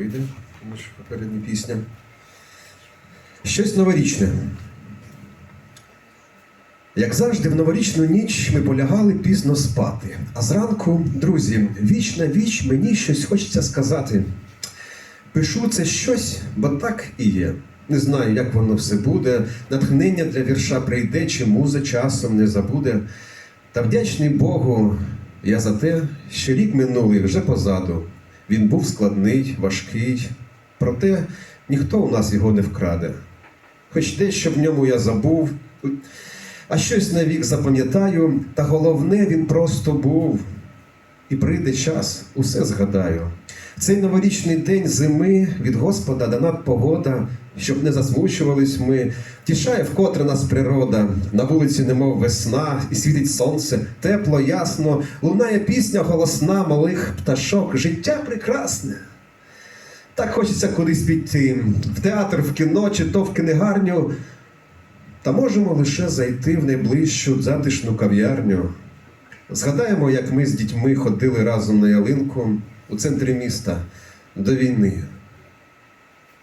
вийде, тому що попередня пісня. Щось новорічне. Як завжди, в новорічну ніч ми полягали пізно спати. А зранку, друзі, віч на віч мені щось хочеться сказати. Пишу це щось, бо так і є. Не знаю, як воно все буде. Натхнення для вірша прийде, чи муза часом не забуде. Та вдячний Богу я за те, що рік минулий вже позаду. Він був складний, важкий, проте ніхто у нас його не вкраде. Хоч дещо в ньому я забув, а щось навік запам'ятаю, та головне він просто був. І прийде час, усе згадаю. Цей новорічний день зими від Господа дана погода, щоб не засмучувались ми. Тішає вкотре нас природа. На вулиці немов весна, і світить сонце, тепло, ясно, лунає пісня голосна малих пташок. Життя прекрасне. Так хочеться кудись піти, в театр, в кіно чи то в книгарню. Та можемо лише зайти в найближчу затишну кав'ярню. Згадаємо, як ми з дітьми ходили разом на ялинку у центрі міста до війни.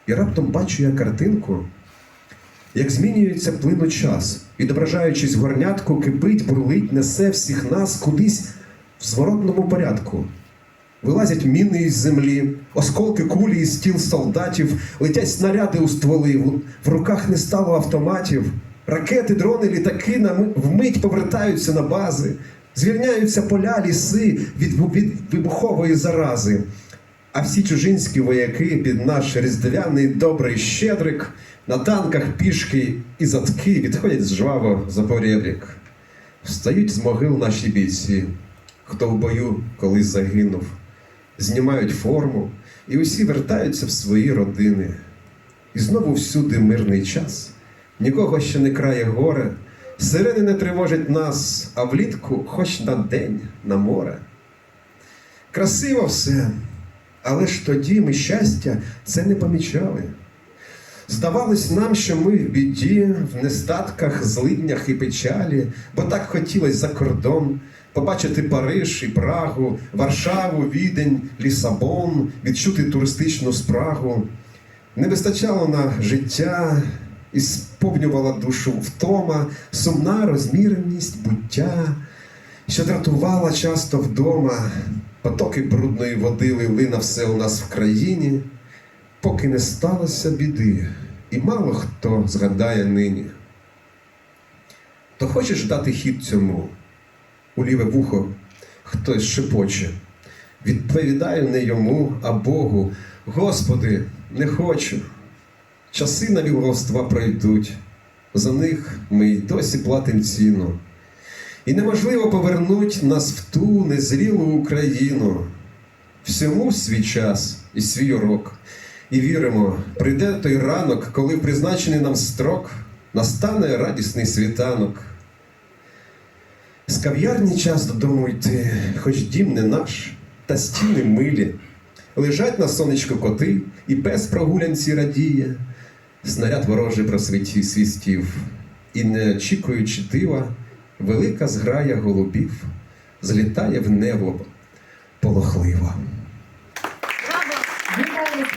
І раптом бачу я картинку, як змінюється плину час, відображаючись в горнятку, кипить, бурлить, несе всіх нас кудись в зворотному порядку. Вилазять міни із землі, осколки кулі із тіл солдатів, летять снаряди у стволи, в- руках не стало автоматів. Ракети, дрони, літаки вмить повертаються на бази, звільняються поля, ліси від, від вибухової зарази. А всі чужинські вояки під наш різдвяний добрий щедрик на танках пішки і задки відходять з жваво за поребрік. Встають з могил наші бійці, хто в бою колись загинув, знімають форму, і усі вертаються в свої родини. І знову всюди мирний час, нікого ще не крає горе, сирени не тривожать нас, а влітку хоч на день на море. Красиво все, але ж тоді ми щастя це не помічали. Здавалось нам, що ми в біді, в нестатках, злиднях і печалі, бо так хотілось за кордон побачити Париж і Прагу, Варшаву, Відень, Лісабон, відчути туристичну спрагу. Не вистачало на життя і сповнювала душу втома, сумна розміреність буття, що дратувала часто вдома, потоки брудної води лили на все у нас в країні поки не сталося біди, і мало хто згадає нині. То хочеш дати хід цьому, у ліве вухо хтось шепоче. Відповідаю не йому, а Богу. Господи, не хочу. Часи на вілговства пройдуть, за них ми й досі платим ціну. І неможливо повернуть нас в ту незрілу Україну. Всьому свій час і свій урок. І віримо, прийде той ранок, коли призначений нам строк настане радісний світанок. З кав'ярні час додому йти, хоч дім не наш, та стіни милі. Лежать на сонечку коти, і пес прогулянці радіє. Снаряд ворожий просвітів свістів, і не очікуючи дива, велика зграя голубів злітає в небо полохливо.